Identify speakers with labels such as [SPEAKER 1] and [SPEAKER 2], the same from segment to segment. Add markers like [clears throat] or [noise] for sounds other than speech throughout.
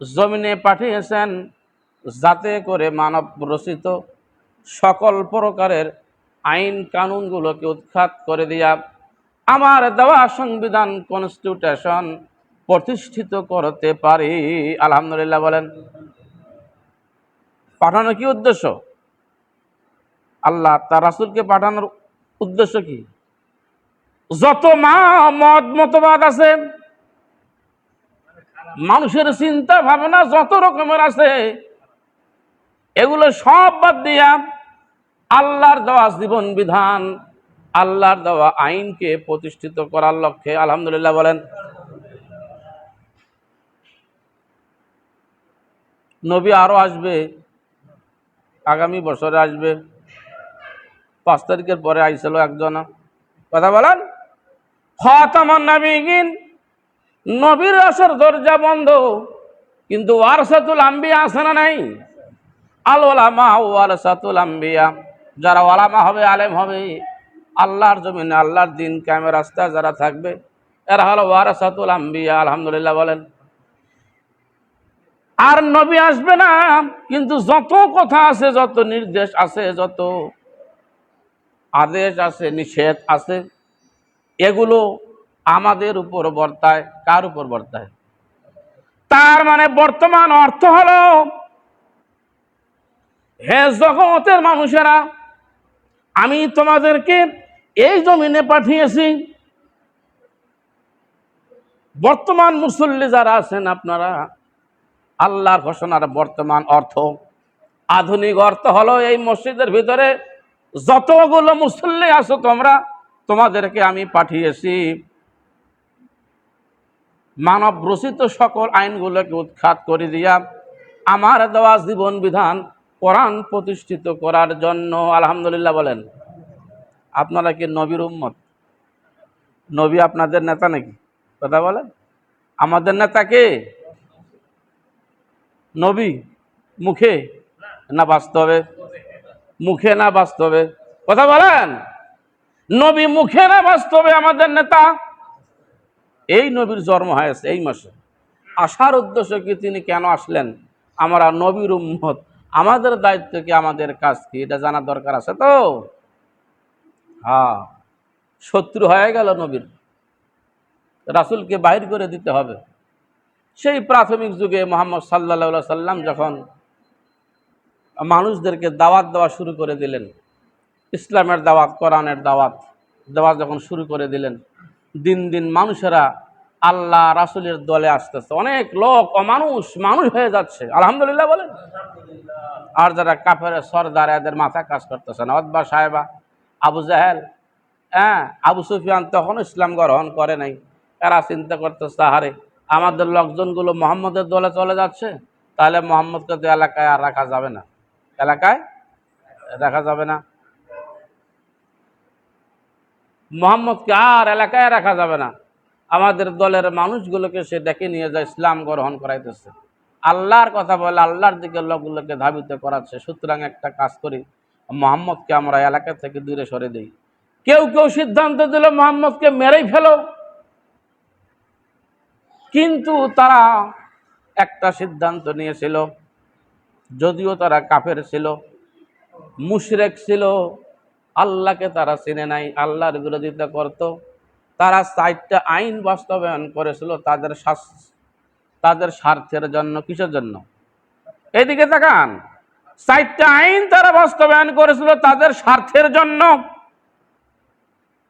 [SPEAKER 1] জমিনে পাঠিয়েছেন যাতে করে মানব রচিত সকল প্রকারের আইন কানুনগুলোকে উৎখাত করে দিয়া আমার দেওয়া সংবিধান কনস্টিটিউশন প্রতিষ্ঠিত করতে পারি। আলহামদুলিল্লাহ বলেন। পাঠানো কি উদ্দেশ্য? আল্লাহ তার রাসুলকে পাঠানোর উদ্দেশ্য কি? যত মা মত মতবাদ আছে মানুষের চিন্তা ভাবনা যত রকমের আছে, এগুলো সব বাদ দিয়া আল্লাহর দেওয়া জীবন বিধান, আল্লাহর দেওয়া আইনকে প্রতিষ্ঠিত করার লক্ষ্যে, আলহামদুলিল্লাহ বলেন। নবী আরও আসবে, আগামী বছরে আসবে। পাঁচ তারিখের পরে আইছিল একজন। কথা বলেন? খতামান নাবিগিন নবীর আসর দরজা বন্ধ। কিন্তু ওয়ারসাতুল আম্বিয়া আছে না নাই? আল ওলামা ওয়ারসাতুল আম্বিয়া। যারা ওলামা হবে, আলেম হবে, আল্লাহর জমিনে আল্লাহর দিন ক্যামের রাস্তায় যারা থাকবে, এরা হলো ওয়ারসাতুল আম্বিয়া, আলহামদুলিল্লাহ বলেন। আর নবী আসবে না, কিন্তু যত কথা আছে, যত নির্দেশ আছে, যত আদেশ আছে, নিষেধ আছে, এগুলো আমাদের উপর বর্তায়, কার উপর বর্তায়? তার মানে বর্তমান অর্থ হল, হে জগতের মানুষেরা, আমি তোমাদেরকে এই জমিনে পাঠিয়েছি। বর্তমান মুসল্লি যারা আছেন আপনারা, আল্লাহর ঘোষণার বর্তমান অর্থ। আধুনিক অর্থ হলো এই মসজিদের ভিতরে যতগুলো মুসল্লি আছো তোমরা, তোমাদেরকে আমি পাঠিয়েছি। মানব রচিত সকল আইনগুলোকে উৎখাত করে দিয়া আমার দেওয়া জীবন বিধান কোরআন প্রতিষ্ঠিত করার জন্য, আলহামদুলিল্লাহ বলেন। আপনারা কি নবীর উম্মত? নবী আপনাদের নেতা নাকি? কথা বলেন। আমাদের নেতা কে? নবী মুখে না বাস্তবে? মুখে না বাস্তবে? কথা বলেন। নবী মুখে না বাস্তবে আমাদের নেতা? এই নবীর জন্ম হয়েছে এই মাসে। আসার উদ্দেশ্য কি তিনি কেন আসলেন? আমরা নবীর উম্মত। আমাদের দায়িত্ব কি আমাদের কাজ কি? এটা জানার দরকার আছে তো? হ্যাঁ। শত্রু হয়ে গেল নবীর। রাসুলকে বাহির করে দিতে হবে। সেই প্রাথমিক যুগে মোহাম্মদ সাল্লা সাল্লাম যখন মানুষদেরকে দাওয়াত দেওয়া শুরু করে দিলেন, ইসলামের দাওয়াত, কোরআনের দাওয়াত দেওয়া যখন শুরু করে দিলেন দিন দিন মানুষেরা আল্লাহ রাসুলের দলে আসতেছে। অনেক লোক অমানুষ মানুষ হয়ে যাচ্ছে। আলহামদুলিল্লাহ বলেন। আর যারা কাফের সর্দার এদের মাথা কাজ করতেছে না। অদবা সাহেবা আবু জাহেল হ্যাঁ আবু সুফিয়ান তখন ইসলাম গ্রহণ করে নাই। এরা চিন্তা করতেছে হারে আমাদের লোকজনগুলো মোহাম্মদের দলে চলে যাচ্ছে? তাহলে মোহাম্মদকে তো এলাকায় আর রাখা যাবে না। এলাকায় রাখা যাবে না। মোহাম্মদকে আর এলাকায় রাখা যাবে না। আমাদের দলের মানুষগুলোকে সে ডেকে নিয়ে যায়, ইসলাম গ্রহণ করাইতেছে। আল্লাহর কথা বলে আল্লাহর দিকে লোকগুলোকে ধাবিত করাচ্ছে। সুতরাং একটা কাজ করি, মোহাম্মদকে আমরা এলাকা থেকে দূরে সরে দিই। কেউ কেউ সিদ্ধান্ত দিল, মোহাম্মদকে মেরেই ফেলো। কিন্তু তারা একটা সিদ্ধান্ত নিয়েছিল, যদিও তারা কাফের ছিল, মুশরেক ছিল আল্লাহকে তারা চিনে নাই, আল্লাহর বিরোধিতা করত। তারা চারটা আইন বাস্তবায়ন করেছিল তাদের তাদের স্বার্থের জন্য, কিসের জন্য? এদিকে তাকান। চারটা আইন তারা বাস্তবায়ন করেছিল তাদের স্বার্থের জন্য।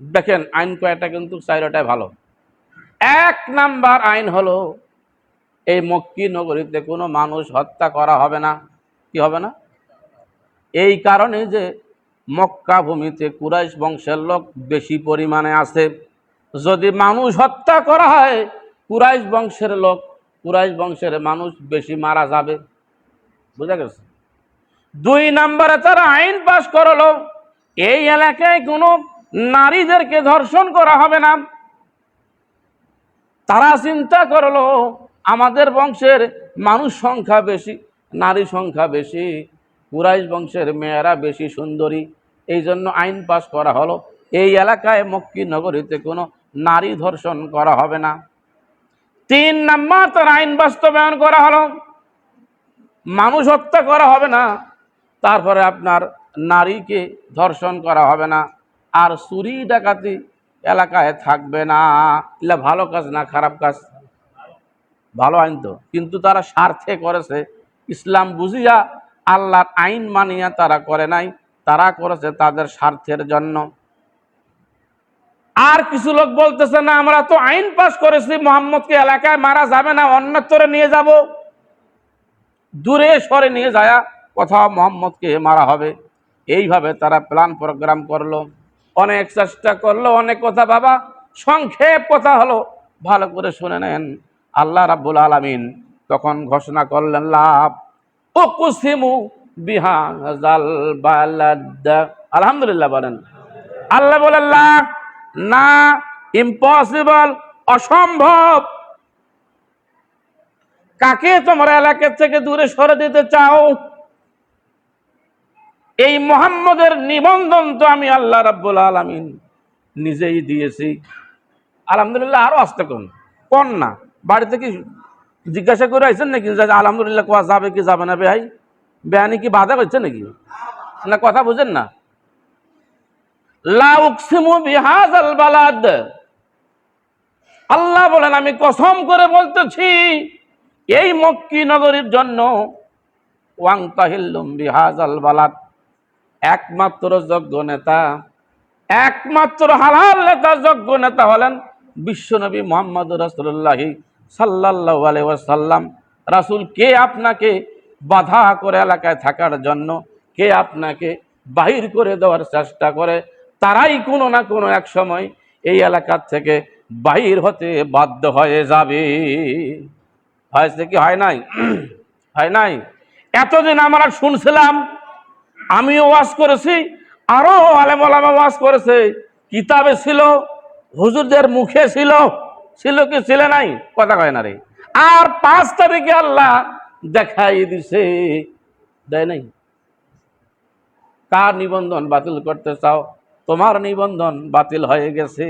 [SPEAKER 1] দেখেন, আইন কয়টা কিন্তু চারটায় ভালো। এক নাম্বার আইন হলো, এই মক্কি নগরীতে কোনো মানুষ হত্যা করা হবে না। কি হবে না? এই কারণে যে মক্কা ভূমিতে কুরাইশ বংশের লোক বেশি পরিমাণে আছে। যদি মানুষ হত্যা করা হয়, কুরাইশ বংশের লোক, কুরাইশ বংশের মানুষ বেশি মারা যাবে। বুঝা গেছে? দুই নম্বরে তারা আইন পাশ করল। এই এলাকায় কোনো নারীদেরকে ধর্ষণ করা হবে না। তারা চিন্তা করল, আমাদের বংশের মানুষ সংখ্যা বেশি, নারী সংখ্যা বেশি। কুরাইশ বংশের মেয়েরা বেশি সুন্দরী। এই জন্য আইন পাশ করা হলো। এই এলাকায় মক্কি নগরীতে কোনো নারী ধর্ষণ করা হবে না। তিন নাম্বার তার আইন বাস্তবায়ন করা হলো। মানুষ হত্যা করা হবে না। তারপরে আপনার নারীকে ধর্ষণ করা হবে না। আর চুরি ডাকাতি এলাকায় থাকবে না। এগুলা ভালো কাজ না খারাপ কাজ? ভালো আইন তো। কিন্তু তারা স্বার্থে করেছে। ইসলাম বুঝিয়া আল্লাহর আইন মানিয়া তারা করে নাই, তারা করেছে তাদের স্বার্থের জন্য। আর কিছু লোক বলতেছে, না, আমরা তো আইন পাশ করেছি, মোহাম্মদকে এলাকায় মারা যাবে না অন্যত্তরে নিয়ে যাব। দূরে সরে নিয়ে যায় কোথাও মোহাম্মদকে মারা হবে। এইভাবে তারা প্ল্যান প্রোগ্রাম করল। অনেক চেষ্টা করল, অনেক কথা, বাবা, সংক্ষেপ কথা হলো। ভালো করে শুনে নেন, আল্লাহ রাব্বুল আলামিন তখন ঘোষণা করলেন, লাভ আলহামদুলিল্লাহ বলেন। আল্লাহ বলেন না ইম্পসিবল অসম্ভব। কাকে তোমরা এলাকা থেকে দূরে সরে দিতে চাও? এই মোহাম্মদের নিবন্ধন তো আমি আল্লাহ রাব্বুল আলামিন নিজেই দিয়েছি। আলহামদুলিল্লাহ আরও আসতে কোন কোন না? বাড়িতে কি জিজ্ঞাসা করে আইছেন নাকি? আলহামদুলিল্লাহ কোয়া যাবে কি যাবে না বেহাই বেহানি কি বাধা করছে নাকি? না, কথা বুঝেন না। আল্লাহ বলেন, আমি কসম করে বলতেছি, এই মক্কি নগরীর জন্য একমাত্র যোগ্য নেতা, একমাত্র হালাল নেতা যোগ্য নেতা হলেন বিশ্বনবী মোহাম্মদ রসুল্লাহি সাল্লাহ আলাইসাল্লাম রাসুল কে আপনাকে বাধা করে এলাকায় থাকার জন্য, কে আপনাকে বাহির করে দেওয়ার চেষ্টা করে, তারাই কোনো না কোনো এক সময় এই এলাকার থেকে বাহির হতে বাধ্য হয়ে যাবে। হয়েছে কি, হয় নাই? [clears throat] হয় নাই? এতদিন আমরা শুনছিলাম আমিও ওয়াজ করেছি, আরও আলেমলামা ওয়াজ করেছে, কিতাবে ছিল, হুজুরদের মুখে ছিল ছিল কি ছিল নাই? কথা কয় না রে। আর পাঁচ তারিখে আল্লাহ দেখাই দিছে। দেয় নাই। কার নিবন্ধন বাতিল করতে চাও? তোমার নিবন্ধন বাতিল হয়ে গেছে।